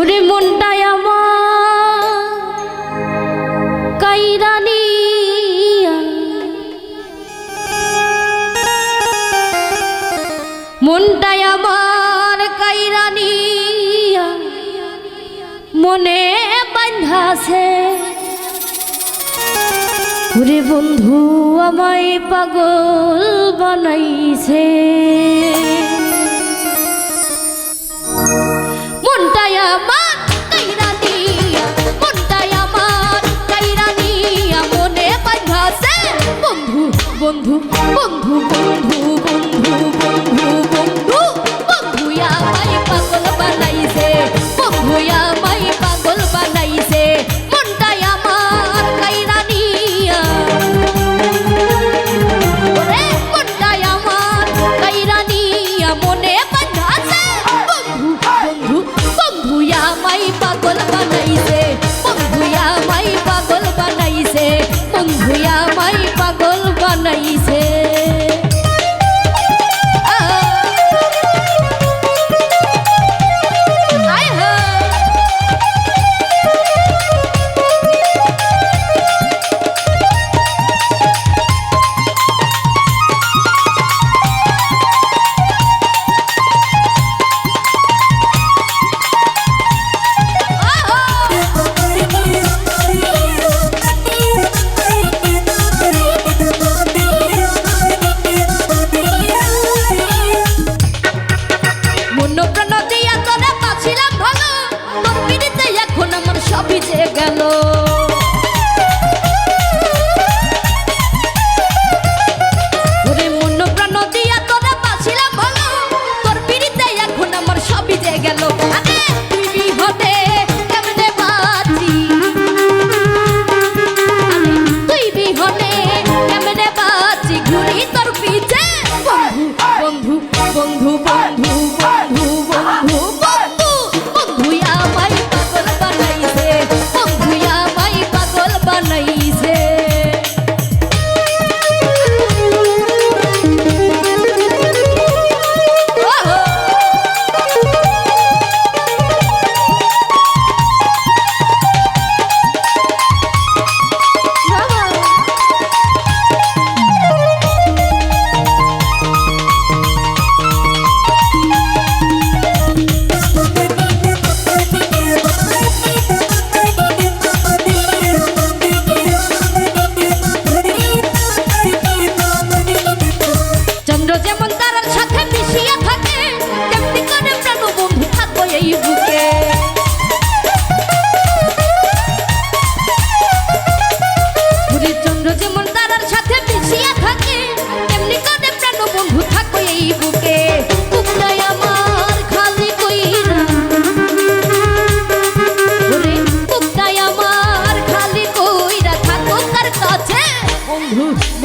ভুলে মনটায় আমার কাইরানি মনটায় আমার কাইরানি মনে বাঁধাছে। ভুলে বন্ধু আমায় পাগল বানাইছে। বন্ধু বন্ধু বন্ধু বন্ধু বন্ধু বন্ধু বন্ধু আমায় পাগল বানাইছে, বন্ধু আমায় পাগল বানাইছে মনটাই আমার কাইরা ওরে মনটাই আমার কাইরা মনে বাঁধাছে, বন্ধু বন্ধু বন্ধু আমায় পাগল বানাইছে, বন্ধু আমায় পাগল বানাইছে, বন্ধু আমায় পাগল লাগাইছে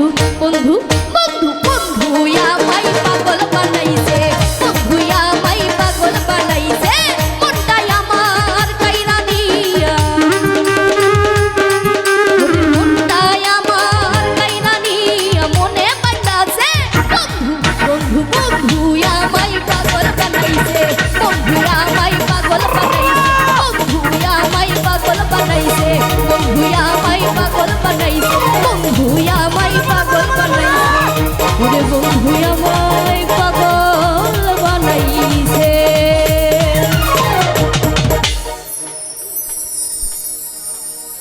erro